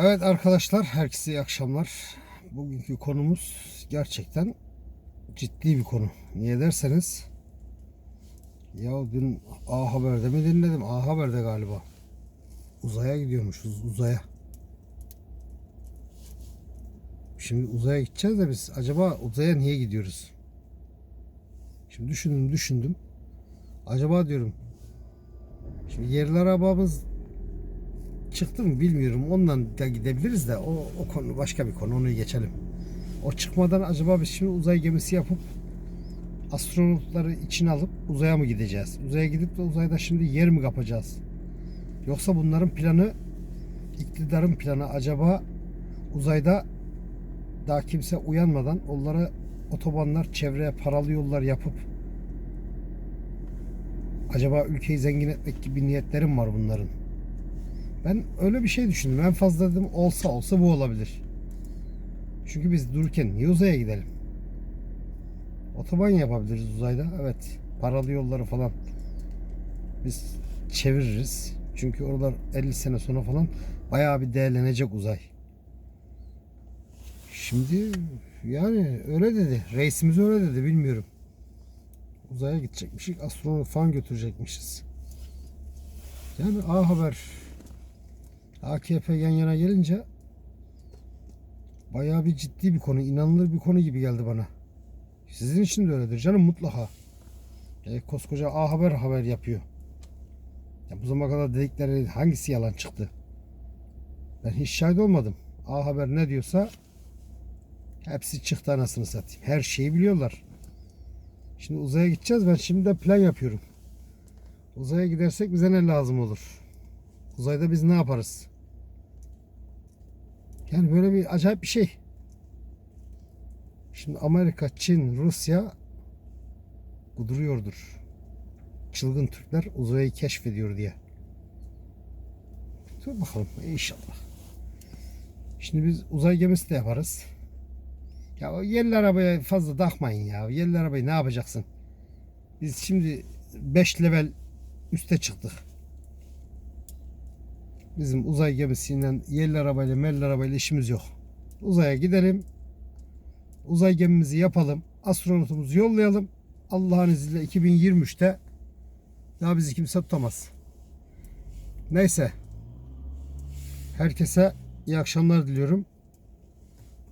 Evet arkadaşlar herkese iyi akşamlar. Bugünkü konumuz gerçekten ciddi bir konu. Niye derseniz ya dün A Haber'de mi dinledim? A Haber'de galiba. Uzaya gidiyormuşuz uzaya. Şimdi uzaya gideceğiz de biz acaba uzaya niye gidiyoruz? Şimdi düşündüm düşündüm. Acaba diyorum Şimdi yerli arabamız çıktı mı bilmiyorum. Ondan da gidebiliriz de o, o konu başka bir konu. Onu geçelim. O çıkmadan acaba biz şimdi uzay gemisi yapıp astronotları içine alıp uzaya mı gideceğiz? Uzaya gidip de uzayda şimdi yer mi kapacağız? Yoksa bunların planı iktidarın planı acaba uzayda daha kimse uyanmadan onlara otobanlar, çevreye paralı yollar yapıp acaba ülkeyi zengin etmek gibi niyetlerim var bunların. Ben öyle bir şey düşündüm. En fazla dedim olsa olsa bu olabilir. Çünkü biz dururken niye uzaya gidelim? Otoban yapabiliriz uzayda. Evet. Paralı yolları falan biz çeviririz. Çünkü oralar 50 sene sonra falan bayağı bir değerlenecek uzay. Şimdi yani öyle dedi. Reisimiz öyle dedi bilmiyorum. Uzaya gidecekmişiz. Astronot falan götürecekmişiz. Yani A Haber AKP yan yana gelince bayağı bir ciddi bir konu, inanılır bir konu gibi geldi bana. Sizin için de öyledir canım mutlaka. E, koskoca A Haber haber yapıyor. Ya bu zamana kadar dedikleri hangisi yalan çıktı? Ben hiç şahit olmadım. A Haber ne diyorsa hepsi çıktı anasını satayım. Her şeyi biliyorlar. Şimdi uzaya gideceğiz. Ben şimdiden plan yapıyorum. Uzaya gidersek bize ne lazım olur? Uzayda biz ne yaparız? Yani böyle bir acayip bir şey. Şimdi Amerika, Çin, Rusya kuduruyordur. Çılgın Türkler uzayı keşfediyor diye. Dur bakalım inşallah. Şimdi biz uzay gemisi de yaparız. Ya o yerli arabaya fazla takmayın ya. Yerli arabayı ne yapacaksın? Biz şimdi 5 level üste çıktık. Bizim uzay gemisiyle yerli arabayla melli arabayla işimiz yok. Uzaya gidelim. Uzay gemimizi yapalım. Astronotumuzu yollayalım. Allah'ın izniyle 2023'te daha bizi kimse tutamaz. Neyse. Herkese iyi akşamlar diliyorum.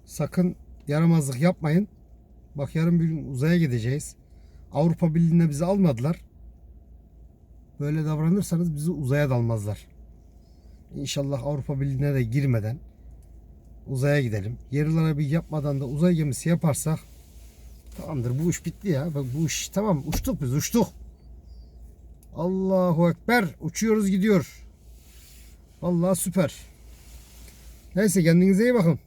Sakın yaramazlık yapmayın. Bak yarın bir gün uzaya gideceğiz. Avrupa Birliği'ne bizi almadılar. Böyle davranırsanız bizi uzaya dalmazlar. İnşallah Avrupa Birliği'ne de girmeden uzaya gidelim. Yerlere bir yapmadan da uzay gemisi yaparsak tamamdır bu iş bitti ya. Bu iş tamam uçtuk biz uçtuk. Allahu Ekber uçuyoruz gidiyor. Vallahi süper. Neyse kendinize iyi bakın.